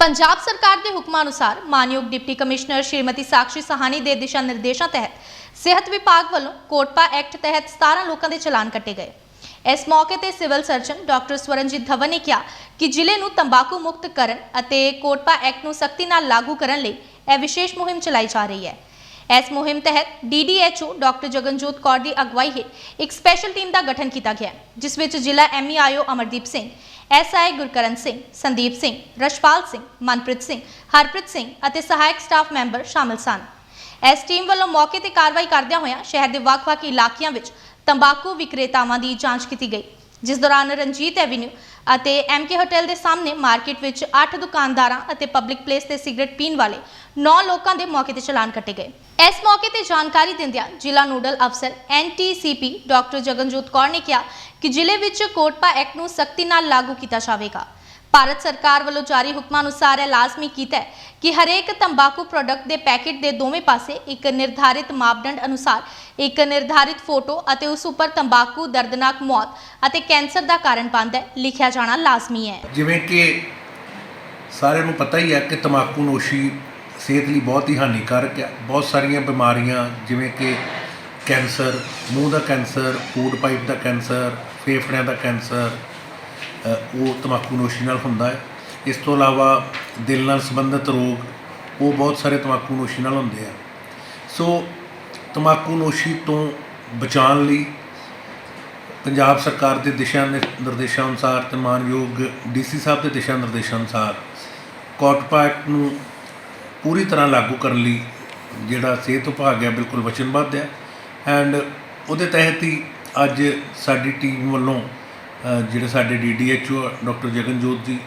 ਪੰਜਾਬ ਸਰਕਾਰ ਦੇ ਹੁਕਮਾਂ ਅਨੁਸਾਰ ਮਾਨਯੋਗ ਡਿਪਟੀ ਕਮਿਸ਼ਨਰ ਸ਼੍ਰੀਮਤੀ ਸਾਕਸ਼ੀ ਸਹਾਨੀ ਦੇ ਦਿਸ਼ਾ ਨਿਰਦੇਸ਼ਾਂ ਤਹਿਤ ਸਿਹਤ ਵਿਭਾਗ ਵੱਲੋਂ ਕੋਟਪਾ ਐਕਟ ਤਹਿਤ 17 ਲੋਕਾਂ ਦੇ ਚਲਾਨ ਕੱਟੇ ਗਏ। ਇਸ ਮੌਕੇ ਤੇ civil surgeon doctor Swaranjit Dhawan ਨੇ ਕਿਹਾ ਕਿ ਜ਼ਿਲ੍ਹੇ ਨੂੰ ਤੰਬਾਕੂ ਮੁਕਤ ਕਰਨ ਅਤੇ ਕੋਟਪਾ ਐਕਟ ਨੂੰ ਸਖਤੀ ਨਾਲ ਲਾਗੂ ਕਰਨ ਲਈ ਇਹ ਵਿਸ਼ੇਸ਼ ਮੁਹਿੰਮ ਚਲਾਈ ਜਾ ਰਹੀ ਹੈ। ਇਸ ਮੁਹਿੰਮ ਤਹਿਤ ਡੀਡੀਐਚਓ ਡਾਕਟਰ ਜਗਨਜੋਤ ਕੌਰ ਦੀ ਅਗਵਾਈ ਹੇਠ ਇੱਕ ਸਪੈਸ਼ਲ ਟੀਮ ਦਾ ਗਠਨ ਕੀਤਾ ਗਿਆ, ਜਿਸ ਵਿੱਚ ਜ਼ਿਲ੍ਹਾ ਐਮਈਆਈਓ ਅਮਰਦੀਪ ਸਿੰਘ ਐਸਆਈ ਗੁਰਕਰਨ ਸਿੰਘ, ਸੰਦੀਪ ਸਿੰਘ ਰਸ਼ਪਾਲ ਸਿੰਘ, ਮਨਪ੍ਰੀਤ ਸਿੰਘ, ਹਰਪ੍ਰੀਤ ਸਿੰਘ ਅਤੇ ਸਹਾਇਕ ਸਟਾਫ ਮੈਂਬਰ ਸ਼ਾਮਲ ਸਨ। ਇਸ ਟੀਮ ਵੱਲੋਂ ਮੌਕੇ ਤੇ ਕਾਰਵਾਈ ਕਰਦਿਆਂ ਹੋਇਆਂ ਸ਼ਹਿਰ ਦੇ ਵੱਖ-ਵੱਖ ਇਲਾਕਿਆਂ ਵਿੱਚ ਤੰਬਾਕੂ ਵਿਕਰੇਤਾਵਾਂ ਦੀ ਜਾਂਚ ਕੀਤੀ ਗਈ। ਜਿਸ ਦੌਰਾਨ ਰਣਜੀਤ ਐਵੀਨਿਊ ਅਤੇ ਐਮਕੇ ਹੋਟਲ ਦੇ ਸਾਹਮਣੇ ਮਾਰਕੀਟ ਵਿੱਚ 8 ਦੁਕਾਨਦਾਰਾਂ ਅਤੇ ਪਬਲਿਕ ਪਲੇਸ ਤੇ ਸਿਗਰਟ ਪੀਣ ਵਾਲੇ 9 ਲੋਕਾਂ ਦੇ ਮੌਕੇ ਤੇ ਚਲਾਨ ਕੱਟੇ ਗਏ। ਇਸ ਮੌਕੇ ਤੇ ਜਾਣਕਾਰੀ ਦਿੰਦਿਆਂ ਜ਼ਿਲ੍ਹਾ ਨੋਡਲ ਅਫਸਰ ਐਨਟੀਸੀਪੀ ਡਾਕਟਰ ਜਗਨਜੋਤ ਕੌਰ ਨੇ ਕਿਹਾ ਕਿ ਜ਼ਿਲ੍ਹੇ ਵਿੱਚ ਕੋਟਪਾ ਐਕਟ ਨੂੰ ਸਖਤੀ ਨਾਲ ਲਾਗੂ ਕੀਤਾ ਜਾਵੇਗਾ। ਭਾਰਤ ਸਰਕਾਰ ਵੱਲੋਂ ਜਾਰੀ ਹੁਕਮਾਂ ਅਨੁਸਾਰ ਇਹ ਲਾਜ਼ਮੀ ਕੀਤਾ ਹੈ ਕਿ ਹਰੇਕ ਤੰਬਾਕੂ ਪ੍ਰੋਡਕਟ ਦੇ ਪੈਕੇਟ ਦੇ ਦੋਵੇਂ ਪਾਸੇ ਇੱਕ ਨਿਰਧਾਰਿਤ ਮਾਪਦੰਡ ਅਨੁਸਾਰ ਇੱਕ ਨਿਰਧਾਰਿਤ ਫੋਟੋ ਅਤੇ ਉਸ ਉੱਪਰ ਤੰਬਾਕੂ, ਦਰਦਨਾਕ ਮੌਤ ਅਤੇ ਕੈਂਸਰ ਦਾ ਕਾਰਨ ਬਣਦਾ ਹੈ, ਲਿਖਿਆ ਜਾਣਾ ਲਾਜ਼ਮੀ ਹੈ। ਜਿਵੇਂ ਕਿ ਸਾਰਿਆਂ ਨੂੰ ਪਤਾ ਹੀ ਹੈ ਕਿ ਤੰਬਾਕੂ ਨੋਸ਼ੀ ਸਿਹਤ ਲਈ ਬਹੁਤ ਹੀ ਹਾਨੀਕਾਰਕ ਹੈ। ਬਹੁਤ ਸਾਰੀਆਂ ਬਿਮਾਰੀਆਂ, ਜਿਵੇਂ ਕਿ ਕੈਂਸਰ, ਮੂੰਹ ਦਾ ਕੈਂਸਰ ਫੂਡ ਪਾਈਪ ਦਾ ਕੈਂਸਰ, ਫੇਫੜਿਆਂ ਦਾ ਕੈਂਸਰ ਉਹ ਤੰਬਾਕੂ ਨੋਸ਼ੀ ਨਾਲ ਹੁੰਦਾ ਹੈ। ਇਸ ਤੋਂ ਇਲਾਵਾ ਦਿਲ ਨਾਲ ਸੰਬੰਧਿਤ ਰੋਗ, ਉਹ ਬਹੁਤ ਸਾਰੇ ਤੰਬਾਕੂ ਨੋਸ਼ੀ ਨਾਲ ਹੁੰਦੇ ਆ। ਸੋ ਤੰਬਾਕੂ ਨੋਸ਼ੀ ਤੋਂ ਬਚਾਉਣ ਲਈ ਪੰਜਾਬ ਸਰਕਾਰ ਦੇ ਦਿਸ਼ਾ ਨਿਰ- ਨਿਰਦੇਸ਼ਾਂ ਅਨੁਸਾਰ ਤੇ ਮਾਨਯੋਗ ਡੀਸੀ ਸਾਹਿਬ ਦੇ ਦਿਸ਼ਾ ਨਿਰਦੇਸ਼ਾਂ ਅਨੁਸਾਰ ਕੋਟਪਾ ਐਕਟ ਨੂੰ ਪੂਰੀ ਤਰ੍ਹਾਂ ਲਾਗੂ ਕਰਨ ਲਈ ਜਿਹੜਾ ਸਿਹਤ ਵਿਭਾਗ ਹੈ, ਬਿਲਕੁਲ ਵਚਨਬੱਧ ਹੈ। ਐਂਡ ਉਹਦੇ ਤਹਿਤ ਹੀ ਅੱਜ ਸਾਡੀ ਟੀਮ ਵੱਲੋਂ ਜਿਹੜੇ ਸਾਡੇ ਡੀਡੀਐਚਓ ਡਾਕਟਰ ਜਗਨਜੋਤ ਜੀ,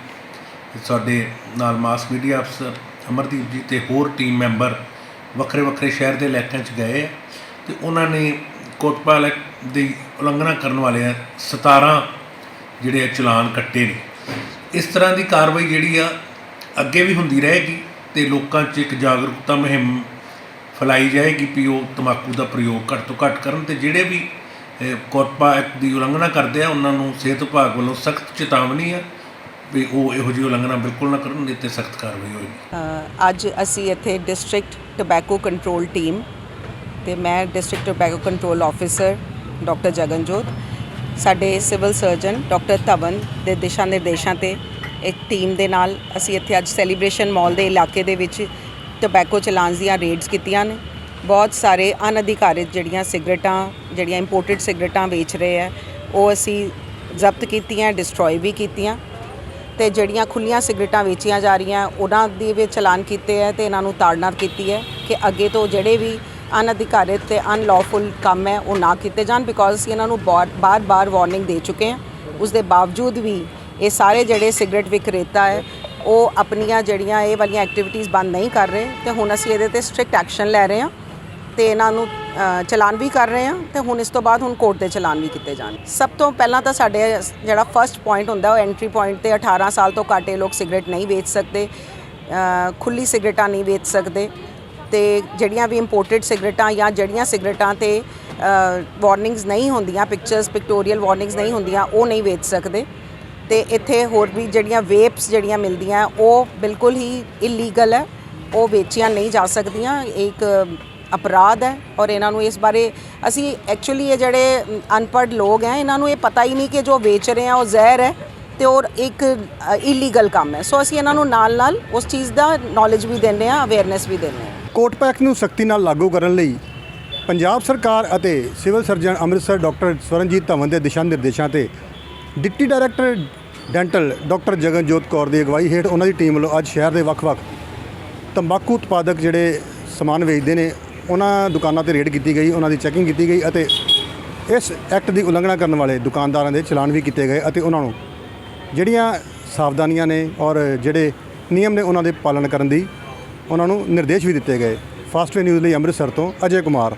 ਸਾਡੇ ਨਾਲ ਮਾਸ ਮੀਡੀਆ ਅਫਸਰ ਅਮਰਦੀਪ ਜੀ ਤੇ ਹੋਰ ਟੀਮ ਮੈਂਬਰ ਵੱਖਰੇ ਵੱਖਰੇ ਸ਼ਹਿਰ ਦੇ ਇਲਾਕਿਆਂ 'ਚ ਗਏ ਹੈ ਤੇ ਉਹਨਾਂ ਨੇ ਕੋਟਪਾ ਐਕਟ ਦੀ ਉਲੰਘਣਾ ਕਰਨ ਵਾਲੇ 17 ਜਿਹੜੇ ਆ ਚਲਾਨ ਕੱਟੇ ਨੇ। ਇਸ ਤਰ੍ਹਾਂ ਦੀ ਕਾਰਵਾਈ ਜਿਹੜੀ ਆ, ਅੱਗੇ ਵੀ ਹੁੰਦੀ ਰਹੇਗੀ ਤੇ ਲੋਕਾਂ 'ਚ ਇੱਕ ਜਾਗਰੂਕਤਾ ਮੁਹਿੰਮ ਫੈਲਾਈ ਜਾਏਗੀ ਵੀ ਉਹ ਤੰਬਾਕੂ ਦਾ ਪ੍ਰਯੋਗ ਘੱਟ ਤੋਂ ਘੱਟ ਕਰਨ ਤੇ ਜਿਹੜੇ ਵੀ ਅਹ, ਐਕਟ ਦੀ ਉਲੰਘਣਾ ਕਰਦੇ ਆ ਉਹਨਾਂ ਨੂੰ ਸਿਹਤ ਵਿਭਾਗ ਵੱਲੋਂ ਸਖਤ ਚੇਤਾਵਨੀ ਆ ਵੀ ਉਹ ਇਹੋ ਜਿਹੀ ਉਲੰਘਣਾ ਬਿਲਕੁਲ ਨਾ ਕਰਨ ਨਹੀਂ ਤੇ ਸਖਤ ਕਾਰਵਾਈ ਹੋਏਗੀ। ਅੱਜ ਅਸੀਂ ਇੱਥੇ ਡਿਸਟ੍ਰਿਕਟ ਟਬੈਕੋ ਕੰਟਰੋਲ ਟੀਮ ਤੇ ਮੈਂ district tobacco control officer doctor Jaganjot ਸਾਡੇ ਸਿਵਲ ਸਰਜਨ ਡਾਕਟਰ ਧਵਨ ਦੇ ਦਿਸ਼ਾ ਨਿਰਦੇਸ਼ਾਂ ਤੇ ਇੱਕ ਟੀਮ ਦੇ ਨਾਲ ਅਸੀਂ ਇੱਥੇ ਅੱਜ ਸੈਲੀਬ੍ਰੇਸ਼ਨ ਮਾਲ ਦੇ ਇਲਾਕੇ ਦੇ ਵਿੱਚ ਟਬੈਕੋ ਚਲਾਨਸ ਦੀਆਂ ਰੇਡਸ ਕੀਤੀਆਂ ਨੇ। ਬਹੁਤ ਸਾਰੇ ਅਨਅਧਿਕਾਰਿਤ ਜਿਹੜੀਆਂ ਸਿਗਰਟਾਂ, ਜਿਹੜੀਆਂ ਇੰਪੋਰਟਡ ਸਿਗਰਟਾਂ ਵੇਚ ਰਹੇ ਆ, ਉਹ ਅਸੀਂ ਜ਼ਬਤ ਕੀਤੀਆਂ ਡਿਸਟਰੋਏ ਵੀ ਕੀਤੀਆਂ ਤੇ ਜਿਹੜੀਆਂ ਖੁੱਲੀਆਂ ਸਿਗਰਟਾਂ ਵੇਚੀਆਂ ਜਾ ਰਹੀਆਂ, ਉਹਨਾਂ ਦੇ ਵੀ ਚਲਾਨ ਕੀਤੇ ਹੈ ਤੇ ਇਹਨਾਂ ਨੂੰ ਤਾੜਨਾ ਕੀਤੀ ਹੈ ਕਿ ਅੱਗੇ ਤੋਂ ਜਿਹੜੇ ਵੀ ਅਨਅਧਿਕਾਰਿਤ ਤੇ ਅਨਲੌਫੁਲ ਕੰਮ ਹੈ, ਉਹ ਨਾ ਕੀਤੇ ਜਾਣ ਬਿਕੋਜ਼ ਅਸੀਂ ਇਹਨਾਂ ਨੂੰ ਬਾਰ-ਬਾਰ ਵਾਰਨਿੰਗ ਦੇ ਚੁੱਕੇ ਹਾਂ। ਉਸ ਦੇ ਬਾਵਜੂਦ ਵੀ ਇਹ ਸਾਰੇ ਜਿਹੜੇ ਸਿਗਰਟ ਵਿਕਰੇਤਾ ਹੈ, ਉਹ ਆਪਣੀਆਂ ਜਿਹੜੀਆਂ ਇਹ ਵਾਲੀਆਂ ਐਕਟੀਵਿਟੀਜ਼ ਬੰਦ ਨਹੀਂ ਕਰ ਰਹੇ ਤੇ ਹੁਣ ਅਸੀਂ ਇਹਦੇ ਤੇ ਸਟ੍ਰਿਕਟ ਐਕਸ਼ਨ ਲੈ ਰਹੇ ਹਾਂ। ਤੇ ਇਹਨਾਂ ਨੂੰ ਚਲਾਨ ਵੀ ਕਰ ਰਹੇ ਹਾਂ ਤੇ ਹੁਣ ਇਸ ਤੋਂ ਬਾਅਦ ਹੁਣ ਕੋਰਟ ਦੇ ਚਲਾਨ ਵੀ ਕੀਤੇ ਜਾਣ ਸਭ ਤੋਂ ਪਹਿਲਾਂ ਤਾਂ ਸਾਡੇ ਜਿਹੜਾ ਫਰਸਟ ਪੁਆਇੰਟ ਹੁੰਦਾ ਉਹ ਐਂਟਰੀ ਪੁਆਇੰਟ ਤੇ 18 ਸਾਲ ਤੋਂ ਘੱਟ ਇਹ ਲੋਕ ਸਿਗਰਟ ਨਹੀਂ ਵੇਚ ਸਕਦੇ ਅ, ਖੁੱਲੀ ਸਿਗਰਟਾਂ ਨਹੀਂ ਵੇਚ ਸਕਦੇ ਤੇ ਜਿਹੜੀਆਂ ਵੀ ਇੰਪੋਰਟਡ ਸਿਗਰਟਾਂ ਜਾਂ ਜਿਹੜੀਆਂ ਸਿਗਰਟਾਂ ਤੇ ਵਾਰਨਿੰਗਸ ਨਹੀਂ ਹੁੰਦੀਆਂ ਪਿਕਚਰਸ ਪਿਕਟੋਰੀਅਲ ਵਾਰਨਿੰਗਸ ਨਹੀਂ ਹੁੰਦੀਆਂ ਉਹ ਨਹੀਂ ਵੇਚ ਸਕਦੇ। ਤੇ ਇੱਥੇ ਹੋਰ ਵੀ ਜਿਹੜੀਆਂ ਵੇਪਸ ਜਿਹੜੀਆਂ ਮਿਲਦੀਆਂ ਉਹ ਬਿਲਕੁਲ ਹੀ ਇਲੀਗਲ ਹੈ ਉਹ ਵੇਚੀਆਂ ਨਹੀਂ ਜਾ ਸਕਦੀਆਂ। ਇੱਕ ਅਪਰਾਧ ਹੈ ਔਰ ਇਹਨਾਂ ਨੂੰ ਇਸ ਬਾਰੇ ਅਸੀਂ ਐਕਚੁਅਲੀ ਇਹ ਜਿਹੜੇ ਅਨਪੜ੍ਹ ਲੋਕ ਹੈ, ਇਹਨਾਂ ਨੂੰ ਇਹ ਪਤਾ ਹੀ ਨਹੀਂ ਕਿ ਜੋ ਵੇਚ ਰਹੇ ਆ ਉਹ ਜ਼ਹਿਰ ਹੈ ਤੇ ਔਰ ਇੱਕ ਇਲੀਗਲ ਕੰਮ ਹੈ। ਸੋ ਅਸੀਂ ਇਹਨਾਂ ਨੂੰ ਨਾਲ ਨਾਲ ਉਸ ਚੀਜ਼ ਦਾ ਨੌਲੇਜ ਵੀ ਦਿੰਦੇ ਆ ਅਵੇਅਰਨੈਸ ਵੀ ਦਿੰਦੇ ਆ ਕੋਟ ਪੈਕ ਨੂੰ ਸਖਤੀ ਨਾਲ ਲਾਗੂ ਕਰਨ ਲਈ ਪੰਜਾਬ ਸਰਕਾਰ ਅਤੇ civil surgeon Amritsar doctor Swaranjit Dhawan ਦੇ ਦਿਸ਼ਾ ਨਿਰਦੇਸ਼ਾਂ ਤੇ deputy director dental doctor Jaganjot Kaur ਦੀ ਅਗਵਾਈ ਹੇਠ ਉਹਨਾਂ ਦੀ ਟੀਮ ਵੱਲੋਂ ਅੱਜ ਸ਼ਹਿਰ ਦੇ ਵੱਖ-ਵੱਖ ਤੰਬਾਕੂ ਉਤਪਾਦਕ ਜਿਹੜੇ ਸਮਾਨ ਵੇਚਦੇ ਨੇ ਉਹਨਾਂ ਦੁਕਾਨਾਂ ਤੇ ਰੇਡ ਕੀਤੀ ਗਈ, ਉਹਨਾਂ ਦੀ ਚੈਕਿੰਗ ਕੀਤੀ ਗਈ ਅਤੇ ਇਸ ਐਕਟ ਦੀ ਉਲੰਘਣਾ ਕਰਨ ਵਾਲੇ ਦੁਕਾਨਦਾਰਾਂ ਦੇ ਚਲਾਨ ਵੀ ਕੀਤੇ ਗਏ ਅਤੇ ਉਹਨਾਂ ਨੂੰ ਜਿਹੜੀਆਂ ਸਾਵਧਾਨੀਆਂ ਨੇ ਔਰ ਜਿਹੜੇ ਨਿਯਮ ਨੇ ਉਹਨਾਂ ਦੇ ਪਾਲਣ ਕਰਨ ਦੀ ਉਹਨਾਂ ਨੂੰ ਨਿਰਦੇਸ਼ ਵੀ ਦਿੱਤੇ ਗਏ। ਫਾਸਟ ਨਿਊਜ਼ ਲਈ ਅੰਮ੍ਰਿਤਸਰ ਤੋਂ ਅਜੇ ਕੁਮਾਰ।